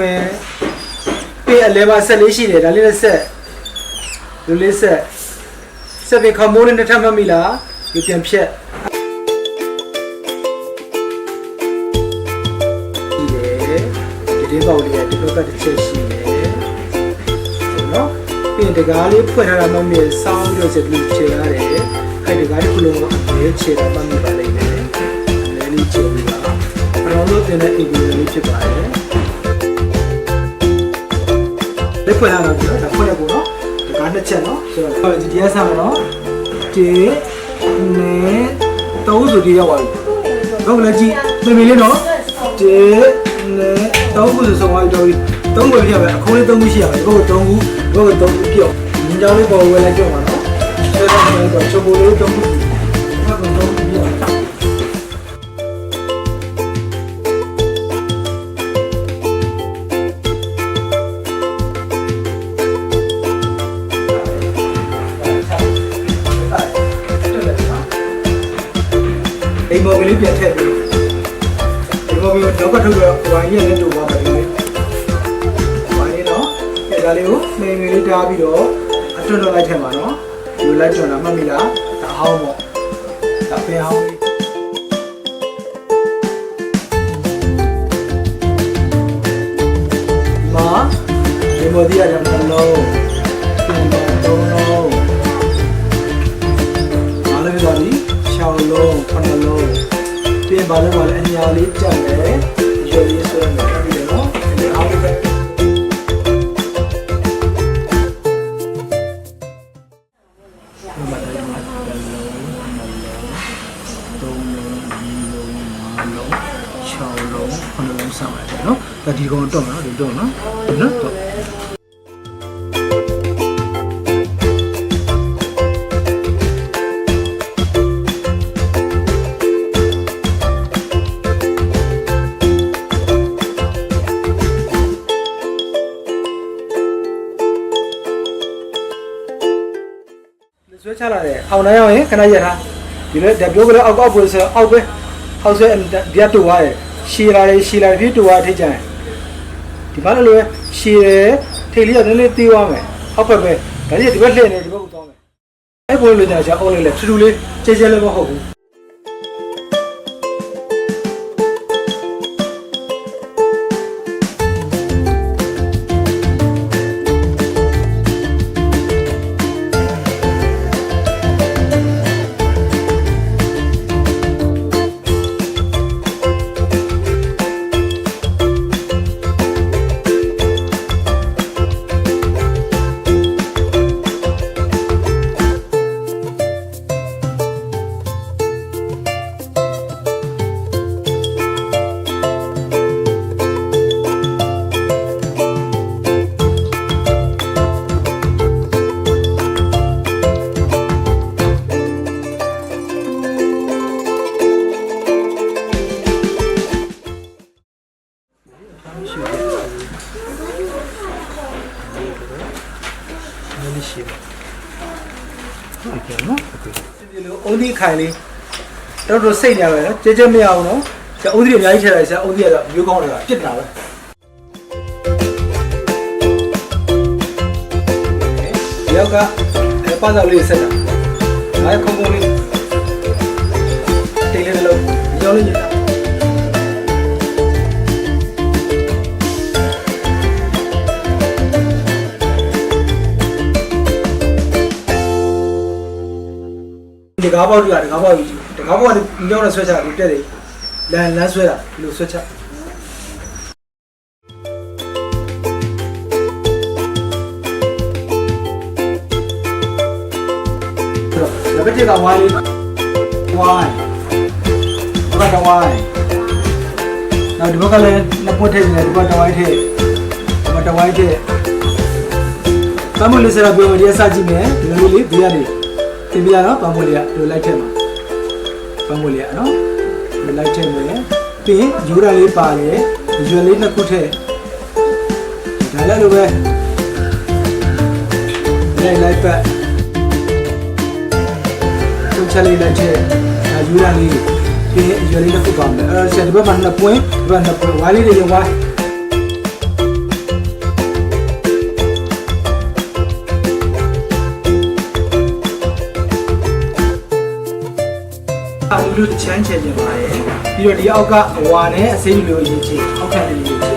မယ်ပေးအလဲပါဆက်လေးရှိတယ်ဒါလေးနဲ့ဆက်လူလေးဆက်ဆက်ပြီးခေါမိုးလေးနဲ့ထပ်မှတ်မိလားဒီပြန်ဖြတ်ရှိတယ်ဒီဒီပေါက်လေးကဒီဘက်ကတစ်ချက်ရှိတယ်နော်ပြီးရင်တကားလေးဖွင့်ထားတာမှမြင်စောင်းပြီးတော့စက်ပြီးခြေရတယ်အဲ့ဒီကားတစ်ခုလုံးကိုအမြဲခြေတာမှတ်မိပါလိမ့်မယ်အလဲလေးခြေပြီးပါကျွန်တော်တို့တင်တဲ့ AB လေးဖြစ်ပါတယ် လက်ဖွင့်ရမှာပြီနော်ဒါဖွင့်ရဖို့နော်ဒါကနှစ်ချက်နော်ဆိုတော့ဒီတရားဆက်မယ်နော်တေနေသုံးဆိုဒီရောက်သွားပြီဟုတ်လည်းကြည့်ပြင်ပြင်လေးနော်တေနေသုံးခုဆိုဆုံးသွားပြီတော့သုံးခုပြရမယ်အခုလေးသုံးခုရှိရမယ်ဒီဘက်သုံးခုဒီဘက်သုံးခုပြော့ညင်ကြောင်းလေးပေါ်ဝဲလိုက်ကြောက်ပါနော်ဆက်ဆက်တော့ချုပ်ပိုးလေးသုံးခု လေးပြန်ထည့်ပြီးဒီမော်ကလေးတော့ကတော့ဝိုင်းရက်နဲ့တူပါမယ်လေဝိုင်းရင်တော့အဲဒါလေးကိုနေနေလေးတားပြီးတော့အတွတ်တော့လိုက်ထည့်ပါနော်ဒီလိုက်ကျွန်းတာမှတ်မိလားဒါဟောင်းပေါ့ဒါပင်ဟောင်းလေးဒီမှာဒီမော်ဒီရတယ်မလို့ပြန်တော့တော့ဘာလဲဆိုတော့6လုံး9လုံး ပြင်ပါလဲပါလဲအညာလေးကြက်တယ်ရွယ်လေးဆွဲမယ်ပြီးတယ်နော်ဒီအားလေးပဲဒီမှာလည်းမှာတစ်လုံးနှစ်လုံးသုံးလုံးလေးလုံးငါးလုံး6လုံး9လုံးစမ်းပါတယ်နော်ဒါဒီကောင်တော့နော်ဒီတော့နော်ဒီနော် တော့ဆွဲချလာတယ်အောင်နိုင်အောင်ရင်ခဏရက်ထားဒီလိုဓာတ်ပြောကလေးအောက်အောက်ပွေဆိုအောက်ပဲအောက်ဆွဲဒီကတူသွားတယ်ရှည်လာတယ်ရှည်လာပြီးတူသွားထိကြတယ်ဒီမှာလည်းလိုပဲရှည်တယ်ထိတ်လေးကနည်းနည်းသေးသွားမယ်အောက်ဘက်ပဲဒါကြီးဒီဘက်လှည့်နေဒီဘက်ကိုသွားမယ်အဲ့ပွေလိုချင်ချာအောက်လေးလေထူထူလေးကျဲကျဲလေးမဟုတ်ဘူး နည်းနည်းရှည်ဟုတ်ကဲ့နော်ဒီလိုအုံးဒီခိုင်လေးတော်တော်စိတ်နေရတယ်နော်ကြဲကြဲမရအောင်နော်ကျအုံးဒီအများကြီးထည့်လိုက်စအုံးဒီကတော့မျိုးကောင်းတွေကပြစ်တာပဲဒီယောက်ကပါဇောက်လေးဆက်တာအဲခုံခုံလေးတိတ်လေးလုံးရောလေးည တာဒီကားပေါက်တွေကဒီကားပေါက်ကြီးဒီကားပေါက်ကဒီကြောင်းနဲ့ဆွဲချတာဒီတက်တယ်လမ်းလမ်းဆွဲတာဒီလိုဆွဲချဒါပဲတဲ့ကဝိုင်းလေးဝိုင်းဘာကဝိုင်းနောက်ဒီဘက်ကလည်းနှစ်ပွက်ထည့်နေတယ်ဒီဘက်တဝိုင်းထည့်ဒီဘက်တဝိုင်းထည့်တမလို့စရာပြောမဒီအစကြည့်မယ်ဒီလိုလေးဒီကနေ တင်ပြရတော့ပန်းမွေလေးကဒီလိုလိုက်ထည့်မှာပန်းမွေလေးကနော်ဒီလိုက်ထည့်မယ်ပြီးရင်ယူရလေးပါတယ်ရွယ်လေးနှစ်ခုထည့်ဒါလည်းလိုပဲလိုက်လိုက်ပတ်သူချက်လေးလိုက်ထည့်ဒါယူရလေးပြီးရင်ရွယ်လေးနှစ်ခုပါမယ်အဲဆရာဒီဘက်မှာနှစ်ပွင့်ဒီဘက်နှစ်ပွင့်ဝိုင်းလေးတွေရောဝိုင်း အလူလူတစ်ချမ်းချင်ချင်ပါတယ်ပြီးတော့ဒီအောက်ကအဝါနဲ့အစိမ်းလူလိုရေးချင်အောက်ခံလေးရေးချင်